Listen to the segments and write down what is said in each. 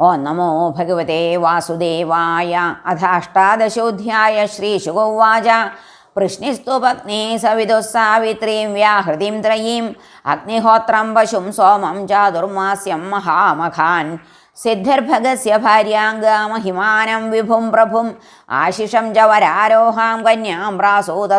ഓ നമോ ഭഗവതേ വാസുദേവായ. അഥ അഷ്ടാദശോധ്യായ ശ്രീശുഗോവാച പൃഷ്ണിസ്തു പത്നീ സവിതുഃ സാവിത്രീം വ്യാഹൃതിം ത്രയീം. അഗ്നിഹോത്രം പശും സോമം ചാതുർമാസ്യം മഹാമഖാൻ. സിദ്ധിർഭഗസ്യ ഭാര്യാംഗാമഹിമാനം വിഭും പ്രഭും. ആശിഷം ച വരാരോഹാം കന്യാം പ്രാസൂത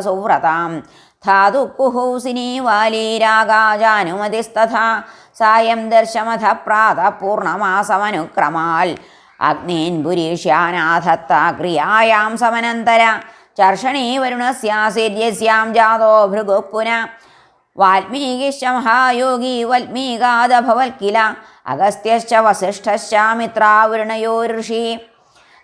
സുവ്രതാം ധാതു കുഹൂസിനി വാലീരാഗാജാനുമതിസ്തഥാ. സായം ദർശമഥ പ്രാത പൂർണമാസമനുക്രമാൽ. അഗ്നീൻ പുരീഷ്യാനാഥത്ത ക്രിയായാം സമനന്തര. ചർഷണീ വരുണസ്യാസിര്യസ്യാം ജാതോ ഭൃഗു പുന വാൽമീകിശ്ച മഹായോഗി വൽമീകാദഭവൽക്കില അഗസ്ത്യശ്ച വസിഷ്ഠശ്ചാമിത്രാവരുണയോ ഋഷി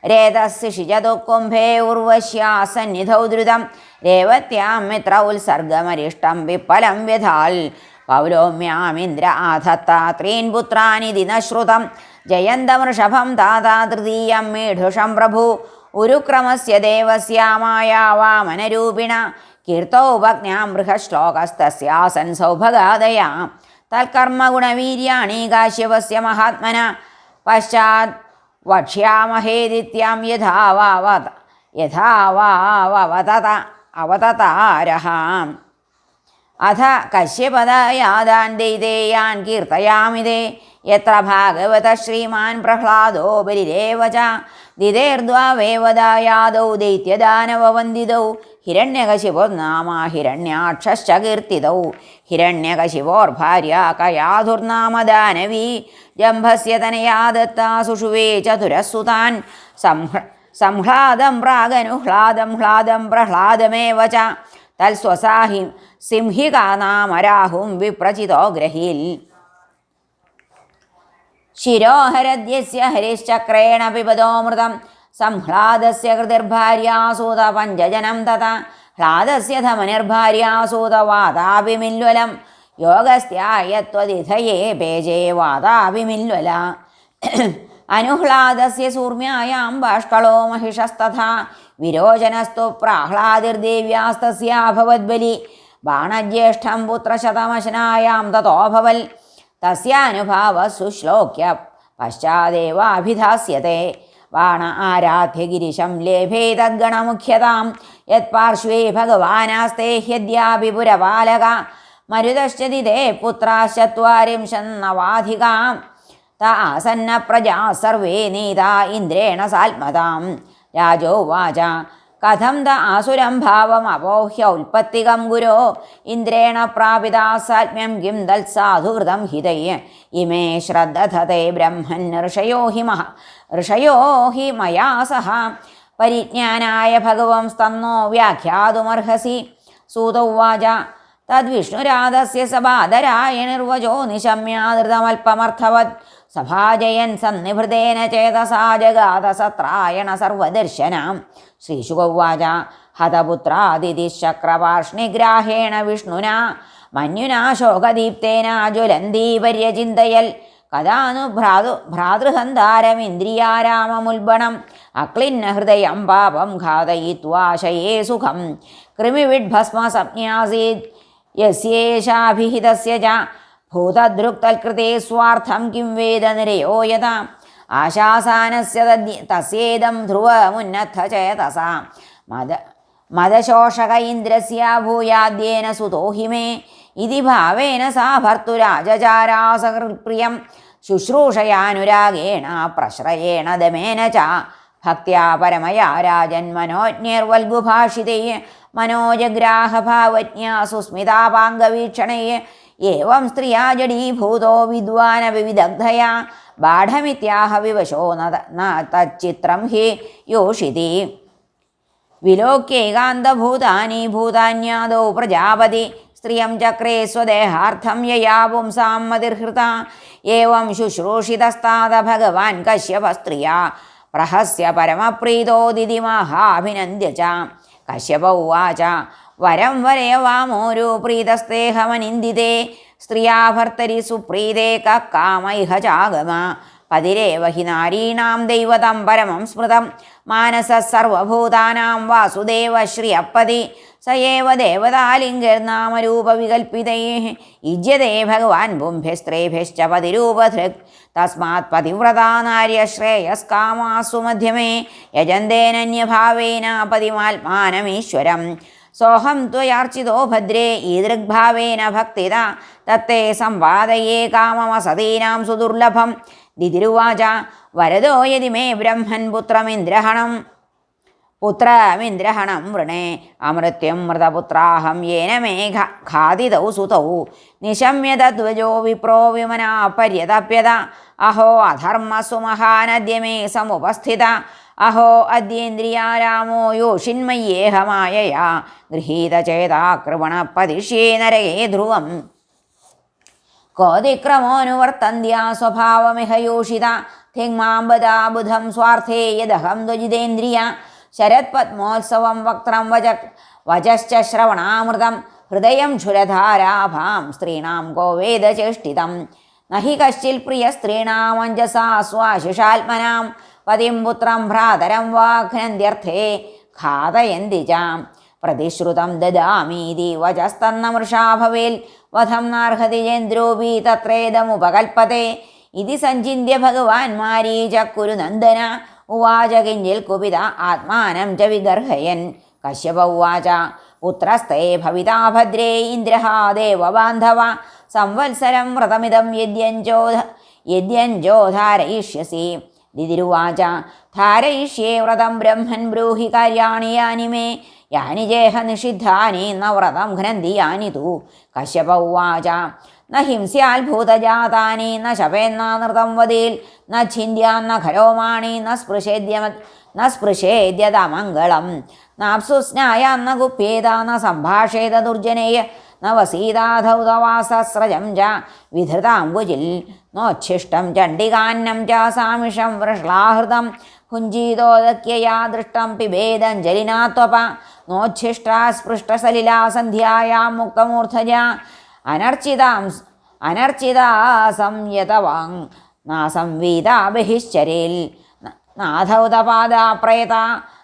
രേതസ് ശിജതുക്കുംഭേ ഉർവശ്യാസന്നിധൗ ദ്രുതം. രേവത്യാം മിത്ര ഉത്സർഗമരിഷ്ടം വിപ്പലം വ്യഥാൽ പൗലോമ്യാമിന്ദ്ര ആധത്ത ത്രീൻ പുത്രാനി ദിനശ്രുതം. ജയന്തമൃഷഭം താതാ തൃതീയം മേഢുഷം പ്രഭു. ഉരുക്രമസ്യ ദേവസ്യാമായ വാമനരൂപിണ. കീർത്തൗപജ്ഞാം ബൃഹശ്ലോകസ്തസ്യാസൻ സൗഭഗാദയാ. തൽക്കർമ്മഗുണവീര്യാണി കാശ്യപസ്യ മഹാത്മന. പശ്ചാത് വക്ഷ്യാമഹേദിത്യാം യഥാവാവത യഥാവാവതത അവതതാരഹാം. അഥ കശ്യപദയാദാൻ ദൈതേയാൻ കീർത്തയാമിതേ. എത്ര ഭാഗവത ശ്രീമാൻ പ്രഹ്ലാദോ ബലിരേവ ച ദിതേർദ്വാവേവദായാദൗ ദൈത്യദാനവവന്ദിതൗ ഹിരണ്യകശിപുർനാമ ഹിരണ്യാക്ഷശ്ച കീർത്തിതൗ ഹിരണ്യകശിപോർഭാര്യ കയാധുർനാമ ദാനവീ ജംഭസ്യ തനയാ ദത്താ സുഷുവേ ചതുരസുതാൻ സംഹ്ല സംഹ്ലാദം പ്രാഗനുഹ്ലാദം ഹ്ലാദം പ്രഹ്ലാദമേവ ച തൽസ്വസാഹി സിംഹികാനാമരാഹും വിപ്രചിതോ ഗ്രഹീൽ. ശിരോഹരദ്യസ്യ ഹരിശ്ചക്രേണ പിബതോമൃതം സംഹ്ലാദസ്യ കൃതിർഭാര്യാസൂത പഞ്ചജനം തത ഹ്ലാദസ്യ ധമനിർഭാര്യാസൂത വാതാഭിമില്വലം യോഗസ്ത്യായത്വതിഥയേ പേജേ വാതാഭിമില്വല അനുഹ്ലാദസ്യ സൂർമ്യായാം ബാഷ്കളോ മഹിഷസ്തഥാ. വിരോചനസ്തു പ്രാഹ്ലാദിർദേവ്യാസ്തസ്യാഭവദ്ബലി ബാണജ്യേഷ്ഠം പുത്രശതമശനായാം തഥോഭവൽ തസ്യാനുഭാവ സുശ്ലോക്യ പശ്ചാദേവാഭിധാസ്യത്തെ. ബാണ ആരാധ്യഗിരിശം ലേഭേ തദ്ഗണമുഖ്യതാം. യത്പാർശ്വേ ഭഗവാനാസ്തേ ഹ്യദ്യാപി പുരപാലക മരുതശ്ചതിതേ പുത്രാശ്ചത്വാരിംശന്നവാധികാം താസന്ന പ്രജാ സർവേ നീതാ ഇന്ദ്രേണ സാത്മതാം. രാജോവാച കഥം ത ആസുരം ഭാവം അപോഹ്യ ഉൽപ്പത്തികം ഗുരോ. ഇന്ദ്രേണ പ്രാപിതാസാത്മ്യം കിം ദത്സാധുഹൃതം ഹിതയ ഇമേ ശ്രദ്ധതേ ബ്രഹ്മൻ ഋഷയോ ഹി മഹ. ഋഷയോ ഹി മയാ സഹ. പരിജ്ഞാനായ ഭഗവം സ്തന്നോ വ്യാഖ്യാതുമർഹസി. സൂതൗവാച തദ്വിഷ്ണുരാധസ്യ സഭാധരായണിർവചോ നിശമ്യാധൃതമൽപമർത്ഥവത് സഭാജയൻ സന്നിഭൃതേന ചേതസാ ജഗാത സത്രായണ സർവദർശനാം. ശ്രീശുഗൗവാച ഹതപുത്രാദിതിശക്രപാർഷ്ണിഗ്രാഹേണ വിഷ്ണുനാ മന്യുനാ ശോകദീപ്തേന ജ്വലന്തീ പര്യചിന്തയൽ. കഥാനു ഭ്രാതു ഭ്രാതൃഹന്താരമിന്ദ്രിയാരാമമുൽബണം അക്ലിന്ന ഹൃദയം പാപം ഘാതയിത്വാശയേ സുഖം. കൃമിവിഡ്ഭസ്മസപ്ന്യാസീത് യസ്യേഷാഭിഹിതസ്യ ച ഭൂതദൃക്തൽകൃതേ സ്വാർത്ഥം കിം വേദ നിരയോ യഥാ? ആശാസാനസ്യ തസ്യേദം ധ്രുവമുന്നദ്ധ ചേതസാ. മത മതശോഷക ഇന്ദ്രസ്യ ഭൂയാദ്യേന സുതോഹിമേ ഇതി ഭാവേന സാ ഭർത്തുരാജചാരാസകൃപ്രിയം ശുശ്രൂഷയാനുരാഗേണ പ്രശ്രയേണ ദമേന ച. ഭക്യാ പരമയാ രാജൻ മനോജ്ഞേർവൽഗുഭാഷിതേ. മനോജഗ്രാഹഭാവജ്ഞ സുസ്മിതാപാംഗവീക്ഷണേ. ഏവം സ്ത്രിയാ ജഡീഭൂതോ വിദ്വാന വിവിദഗ്ധയാ ബാഢമിത്യാഹ വിവശോ ന ത- ന തച്ചിത്രം ഹി യോഷിതി വിലോക്യൈകാന്തഭൂതാനി ഭൂതാന്യാദോ പ്രജാപതി സ്ത്രിയം ചക്രേ സ്വദേഹാർത്ഥം യയാ പുംസാം മതിർഹൃത ഏവം ശുശ്രൂഷിതസ്താത ഭഗവാൻ കശ്യപ സ്ത്രിയാ പ്രഹസ്യ പരമപ്രീതോ ദിതിമഹാഭിനന്ദ്യ ച കശ്യപ ഉവാച വരം വരയവാമോരു പ്രീതസ്തേഹമനിന്ദിതേ സ്ത്രീയാഭർത്തരി സുപ്രീതേ കാമൈഹ ചാഗമ പതിരേവ ഹി നാരീണാം ദൈവതം പരമം സ്മൃതം. മാനസ സർവഭൂതാനാം വാസുദേവ ശ്രിയപ്പതി. സയേവ ദേവതാലിംഗർനാമരൂപവികൽപ്പിതൈ ഇജ്യതേ ഭഗവാൻ പുംഭ്യസ്ത്രീഭ്യശ്ച പതിരൂപധൃക്. തസ്മാത് പതിവ്രതാ നാര്യ ശ്രേയസ്കാമാസു മധ്യമേ. യജന്തേനന്യഭാവേന പതിമാത്മാനമീശ്വരം. സോഹം ത്വയാർച്ചിതോ ഭദ്രേ ഈദൃഗ്ഭാവേന ഭക്തിത തത്തേ സംവാദയേ കാമമസതീനാം സുദുർലഭം. ദിതിരുവാച വരദോ യതി മേ ബ്രഹ്മൻ പുത്രമിന്ദ്രഹണം. പുത്രമിന്ദ്രഹണം വൃണേ അമൃത്യം മൃതപുത്രാഹം യേന മേ ഖാദിതൗ സുതൗ. നിശമ്യതദ്വജോ വിപ്രോ വിമനാ പര്യതപ്യത അഹോ അധർമ്മസുമഹാനദ്യമേ സമുപസ്ഥിത. അഹോ അദ്യേന്ദ്രിയാരാമോ യോഷിന്മയ്യേഹമായയാ. ഗൃഹീതചേതാ കൃപണപ്പതിഷ്യേ നരകേ ധ്രുവം. കോതിക്രമോനുവർത്തന്ത്യാ സ്വഭാവമിഹ യോഷിത. ധിങ്മാംബദാ ബുധം സ്വാർത്ഥേ യദഹം ദ്വജിതേന്ദ്രിയ. ശരത്പത്മോത്സവം വക്രം വച വചശ്ച ശ്രവണാമൃതം. ഹൃദയം ക്ഷുരധാരാഭാം സ്ത്രീണാം ഗോവേദചേഷ്ടിതം. നഹി കശ്ചിൽ പ്രിയ സ്ത്രീണാമഞ്ജസാ സ്വാശിഷാത്മനാം. പതിം പുത്രം ഭ്രാതരം വാഘ്നന്ത്യർത്ഥേ ഘാതയന്തി ചാം പ്രതിശ്രുതം ദദാമീതി വചസ്തന്ന മൃഷാഭവേൽ വധം നാർഹതി ജേന്ദ്രോപി തത്രേതമുപകൽപ്പത്തെ ഇതി സഞ്ചിന്യ ഭഗവാൻ മാരീച കുരുനന്ദന. ഉവാച കിഞ്ചിൽ കുപിത ആത്മാനം ച വിഗർഹയൻ കശ്യപ ഉവാച പുത്രസ്തേ ഭവിതാ ഭദ്രേ ഇന്ദ്രഹാദേവബാന്ധവ സംവത്സരം വ്രതമിതം യദ്യഞ്ചോ ധാരയിഷ്യസി. ദിതിരുവാച ധാരയിഷ്യേ വ്രതം ബ്രഹ്മൻ ബ്രൂഹി കാര്യാണി യാനി മേ യാനി ജേഹ നിഷിദ്ധാനി ന വ്രതം ഘ്നന്തി യാനി തു. കശ്യപ ഉവാച ന ഹിംസ്യാത്ഭൂതജാതാനി ന ശപേന്നാനൃതം വതീൽ ന ഛിന്ദ്യാന്ന ഖരോമാണി ന സ്പൃശേദ്യ ന സ്പൃശേദ്യതമംഗളം നാപ്സുസ്നായ ന ഗുപ്യേത ന സംഭാഷേത ദുർജനേയ ന വസീതാധൗതവാസസ്രജം ച വിധൃതാംബുജിൽ നോച്ഛിഷ്ടം ചണ്ഡികാന്നം ച സാമിഷം വൃഷ്ളാഹൃതം കുഞ്ചീതോദക്യയാ ദൃഷ്ടം പിബേദഞ്ജലിനാത്വപ നോച്ഛിഷ്ടാ സ്പൃഷ്ടസലിലാ സന്ധ്യായാ മുക്തമൂർധജ അനർച്ചിതാം അനർച്ചിതാ സംയതവാങ് നാസംവീതാ ബഹിശ്ചരേൽ നാഥൗതപാദാ പ്രേത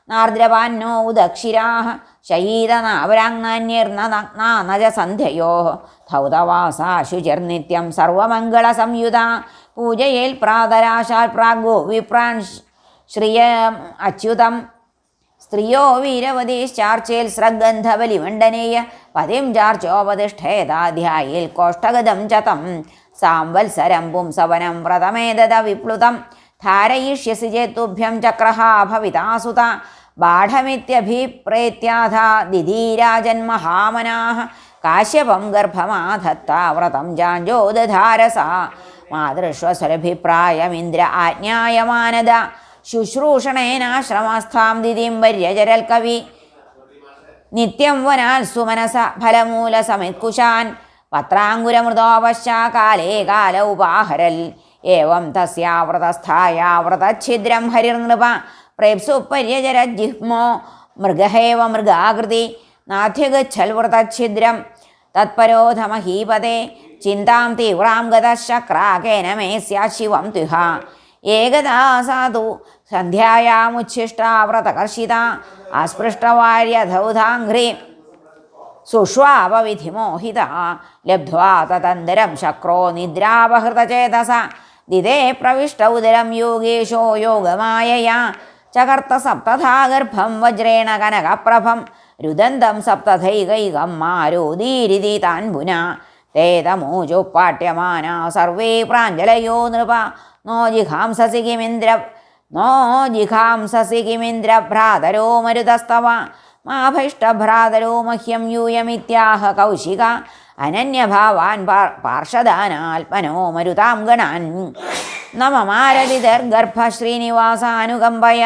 നാർദ്രവാന്നോ ഉദക്ഷിരാः ശയീതനാവരാങ്നാന്യർനഗ്നാനജ സന്ധ്യയോ. ധൗതവാസാ ശുചിർനിത്യം സർവമംഗളസംയുത പൂജയേൽ പ്രാതരാശാൽ പ്രാഗു വിപ്രാൻ ശ്രിയ അച്യുതം. സ്ത്രിയോ വീരവതീശ്ചാർച്ചേൽ സ്രഗന്ധബലിമണ്ഡനേയ. പതിം ചാർച്ചോപതിഷ്ഠേതാധ്യായിൽ കോഷ്ടഗതം ചതം സാംവത്സരം പുംസവനം വ്രതമേതദ വിപ്ലുതം. ധാരയിഷ്യസി ചേത്തുഭ്യം ചക്രഹാ ഭവിതാസുത ദിധീരാജൻ മഹാമനാഹ കാശ്യപം ഗർഭമാധത്ത വ്രതം ജാഞ്ചോദധാരസ. മാതൃഷ്വസുരഭിപ്രായമിന്ദ്ര ആജ്ഞായമാനത ശുശ്രൂഷണേനാശ്രമസ്ഥാം ദിതിം വര്യചരൽ കവി നിത്യം വനാൽ സുമനസ ഫലമൂല സമിത്കുശാൻ. പത്രാങ്കുരമൃതോപശ്ചാ കാലേ കാല ഉപാഹരൽ. ഏവം തസ്യാവ്രതസ്ഥായ വ്രതഛിദ്രം ഹരിർനൃപ. പ്രേപ്സു പര്യചരജിഹ്മോ മൃഗഹേവ മൃഗാകൃതി നാഥ്യഗച്ഛൽ വ്രതഛിദ്രം തത്പരോധമഹീപതേ ചിന്താം തീവ്രാം ഗതശക്രാകേന മേ സ്യാ ശിവം തുഹ. ഏകദാ സാധു സന്ധ്യായാമുച്ഛിഷ്ടാ വ്രതകർഷിത അസ്പൃഷ്ടവാര്യധൗധാഘ്രി സുഷ്വാപവിധിമോഹിത ലബ്ധ്വാ തതന്തരം ശക്രോ നിദ്രാപഹൃതചേതസ. ദിതേ പ്രവിഷ്ട ഉദരം യോഗേശോ യോഗമായയാ. ചകർത്ത സപ്തഥാഗർഭം വജ്രേണ കനകപ്രഭം രുദന്തം സപ്തധൈകൈകം മാരോദീരിതി താൻ പുന തേതമൂജുപ്പാട്യമാന സർവേ പ്രാഞ്ജലയോ നൃപ നോ ജിഹാംസസി കിമിന്ദ്ര നോ ജിഹാംസസി കിമിന്ദ്ര ഭ്രാതരോ മരുതസ്തവ മാഭൈഷ്ടഭ്രാതരോ മഹ്യം യൂയമിത്യാഹ കൗശിക അനന്യഭാവാൻ പാർ പാർഷദാനാത്മനോ മരുതാം ഗണാൻ. നമമാരതിർഗർഭ ശ്രീനിവാസാനുകമ്പയ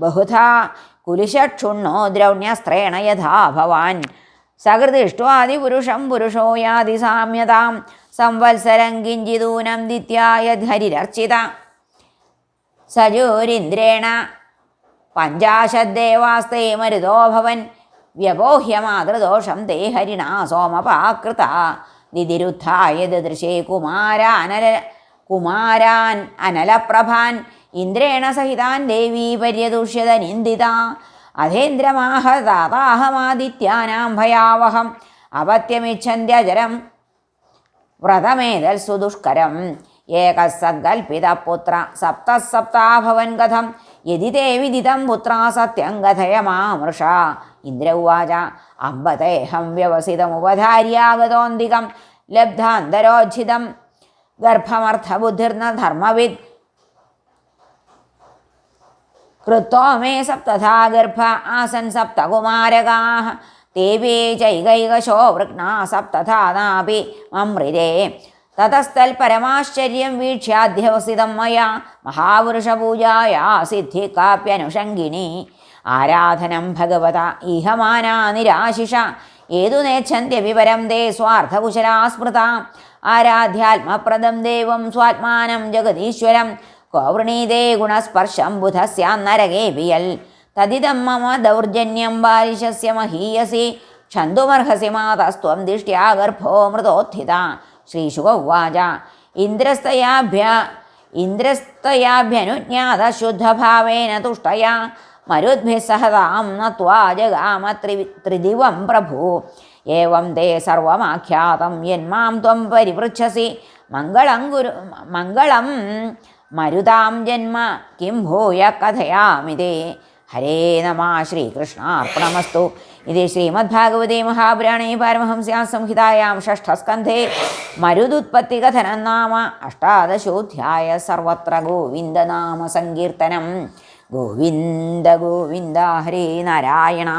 ബഹുധാ കുലിശക്ഷുണ്ണോ ദ്രൗണ്യസ്ത്രേണ യഥാ ഭവാൻ. സകൃതിഷ്ട്വാദിപുരുഷം പുരുഷോ യാതി സാമ്യതാം സംവത്സരം കിഞ്ചിദൂനം ദിത്യായ സജൂരിന്ദ്രേണ സജോരിന്ദ്രേണ. പഞ്ചാശദ്ദേവാസ്തേ മരുതോ ഭവൻ. വ്യപോഹ്യ മാതൃദോഷം തേ സോമപാകൃത. ദിതിരുദ്ധായ ദൃശേ കുമാരാനല കുമാരാൻ അനലപ്രഭാൻ ഇന്ദ്രേണ സഹിതാൻ ദേവീ പര്യദൂഷ്യത നിന്ദിത. അധേന്ദ്രമാഹ താതാഹമാദിത്യാനാം ഭയാവഹം അപത്യമിച്ഛന്ത്യജരം വ്രതമേതൽ സുദുഷ്കരം. ഏകസങ്കൽപ്പിതപുത്ര സപ്ത സപ്താഭവൻ കഥം യതി തേ വിദിതം പുത്ര സത്യം കഥയ മാമൃഷ ഇന്ദ്ര ഉവാച അമ്പതേഹം വ്യവസിതമുപധാര്യാഗതോന്തികം ലബ്ധാന്തരോജ്ജിതം ഗർഭമർത്ഥബുദ്ധിർന്ന ധർമ്മവിദ് കൃത്തോ മേ സപ്തഥാ ഗർഭ ആസൻ സപ്തകുമാരകാ തേവേ ചൈകൈകശോ വൃഗ്നാ സപ്തഥാനാപി മമൃരേ തതസ്ഥൽപരമാശ്ചര്യം വീക്ഷ്യാധ്യവസിതം മയ മഹാപുരുഷപൂജായ സിദ്ധി കാപ്യനുഷംഗിനി ആരാധനം ഭഗവത ഇഹമാനാ നിരാശിഷ. ഏതു നേച്ഛന്ത്യവിപരം തേ സ്വാർത്ഥകുശലാ സ്മൃത ആരാധ്യാത്മപ്രദം ദേവം സ്വാത്മാനം ജഗദീശ്വരം. കോവൃണീതേ ഗുണസ്പർശം ബുധസ്യാന്നരകേ വിയൽ തദിതം മമ ദൗർജന്യം ബാലിശസ്യ മഹീയസി ക്ഷന്തുമർഹസി മാതസ്ത്വം ദിഷ്ട്യാ ഗർഭോ മൃതോത്ഥിത. ശ്രീശുക ഉവാച ഇന്ദ്രസ്തയാഭ്യ ഇന്ദ്രസ്തയാഭ്യനുജ്ഞാത ശുദ്ധഭാവേന തുഷ്ടയാ. മരുദ്ഭിः സഹതാം നത്വാ ജഗാമ ത്രി ത്രിദിവം പ്രഭു. ഏവം തേ സർവമാഖ്യാതം യന്മാം ത്വം പരിപൃച്ഛസി മംഗളം ഗുരു മംഗളം മരുതാം ജന്മ കിം ഭൂയ കഥയാമി തേ ഹരേ നമ ശ്രീകൃഷ്ണാർപ്പണമസ്തു. ഇത് ശ്രീമദ്ഭാഗവതേ മഹാപുരാണേ പാരമഹംസ്യാം സംഹിതായാം ഷഷ്ഠസ്കന്ധേ മരുതുത്പത്തികഥനം നാമ അഷ്ടാദശോധ്യായ സർവത്ര ഗോവിന്ദനാമ സങ്കീർത്തനം. ഗോവിന്ദ ഗോവിന്ദ ഹരേ നാരായണ.